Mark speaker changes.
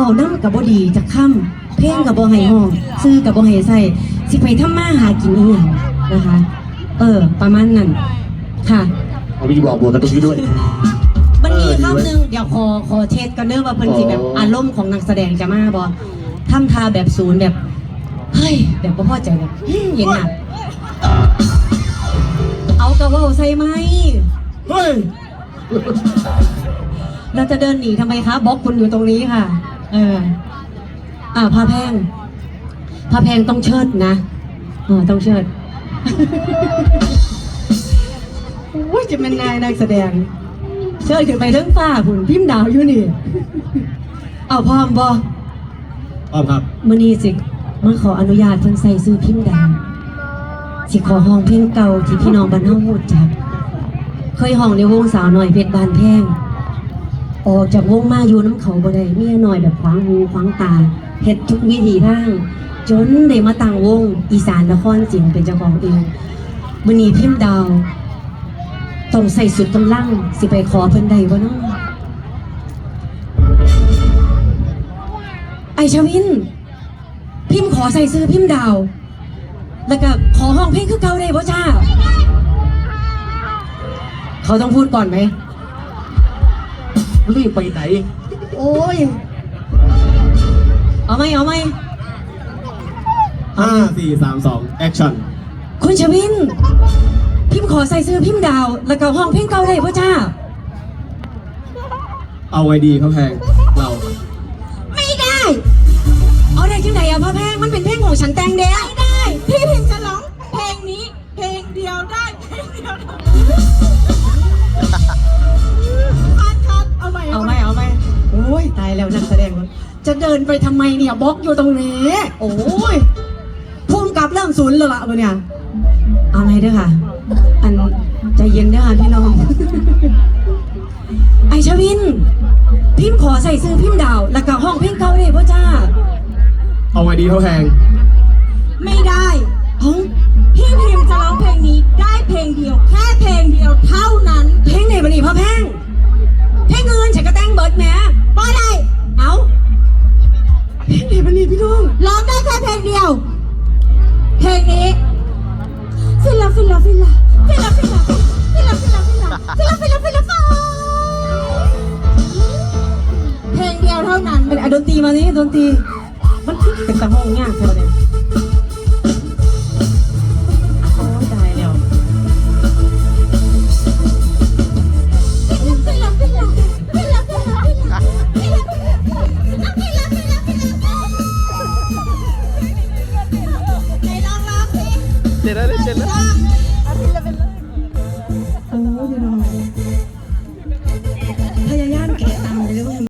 Speaker 1: บาน้ำกับบ่ดีจะค่ำเพลงกับบ่ให้ห้องซื้อกับบ่ให้ใส่สิไปทำมาหากินอีหยังนะคะ เออ ประมาณนั้นค่ะ
Speaker 2: เอามีบอกบวกกันตรงนี้ด้วย
Speaker 1: มันมี
Speaker 2: เออดี
Speaker 1: คำ
Speaker 2: เว้ย
Speaker 1: หนึ่งเดี๋ยวขอขอเช็ดกันเด้อว่าเพิ่นสิแบบ
Speaker 2: อ๋ออ
Speaker 1: อารมณ์ของนักแสดงจะมาบ่ทำทาแบบศูนย์แบบเฮ้ยแบบบ่พอใจแบบอื้อเย็นหนักเอากระเว่าใส่ไหม
Speaker 2: เฮ้ย
Speaker 1: เราจะเดินหนีทำไมคะบล็อกคุณอยู่ตรงนี้ค่ะ เออ อ่าผ้าแพงผ้าแพงต้องเชิดนะเออต้องเชิดโอ้ยจะเป็นนายนักแสดง เชิดขึ้นไปเรื่องฟ้าหุ่นพิมพ์ดาวอยู่นี่ เอาพร้อมบอ
Speaker 2: อ้อมครับ
Speaker 1: มื่อนี้สิมาขออนุญาตเพิ่นใส่ซื้อพิมพ์ดาวสิขอห้องเพลงเก่าที่พี่น้องบ้านเฮาฮู้จัก เคยห้องในวงสาวหน่อยเพชรบานแพง ออกจากวงมาอยู่น้ำเขาบ่ได้เมียหน่อยแบบขวางหูขวางตาเฮ็ดทุกวิธีทางจนได้มาตั้งวง อีสานนครจิงเป็นเจ้าของเองมื้อนี้พิมพ์ดาวต้องใส่สุดกำลังสิไปขอเพิ่นได้บ่เนาะไอชวิน พิมพ์ขอใส่ซื้อพิมพ์ดาว แล้วก็ขอห้องเพลงคือเก่าได้บ่จ้า เขาต้องพูดก่อนไหม
Speaker 2: รีบไปไหน
Speaker 1: โอ้ย เอาไหมเอาไหม
Speaker 2: ห้าสี่สามสองแอคชั่น
Speaker 1: คุณชวิน พิมพ์ขอใส่เสื้อพิมพ์ดาว แล้วก็ห้องเพลงเก่าได้พ่อจ้า
Speaker 2: เอาไว้ดีเขาแพงเรา
Speaker 1: ไม่ได้ เอาได้ที่ไหนอะพ่อแพงมันเป็นเพลงของฉันแตงเด้ไม่ได้
Speaker 3: พี่พิมพ์จะร้องเพลงนี้ เพลงเดียวได้เพลงเดียว
Speaker 1: จะเดินไปทำไมเนี่ยบล็อกอยู่ตรงนี้ โอ้ยพุ่มกลับเรื่องศูนย์เลยละวะเนี่ยเอาไงเด้อค่ะ อันใจเย็นเด้อค่ะพี่น้อง ไอชวิน พิมพ์ขอใส่ซื้อพิมพ์ดาว แล้วก็ห้องเพลงเกาเลยพ่อจ้า
Speaker 2: เอาไว้ดีเท่าแพง
Speaker 3: เพลงไห
Speaker 1: นมันนี่พี่น้อง
Speaker 3: ร้องได้แค่เพลงเดียว เพลงนี้ฟิลลาฟิลลาฟิลลาฟิลลาฟิลลาฟิลลาฟิลลาฟิลลาฟิลลาฟิลลาฟิลลาฟิลลาเพลงเดียวเท่านั้น
Speaker 1: เป็นอดนตรีมานี่ดนตรีมันเป็นตะห้องยายเท่าเนี่ย तेरा ले चला।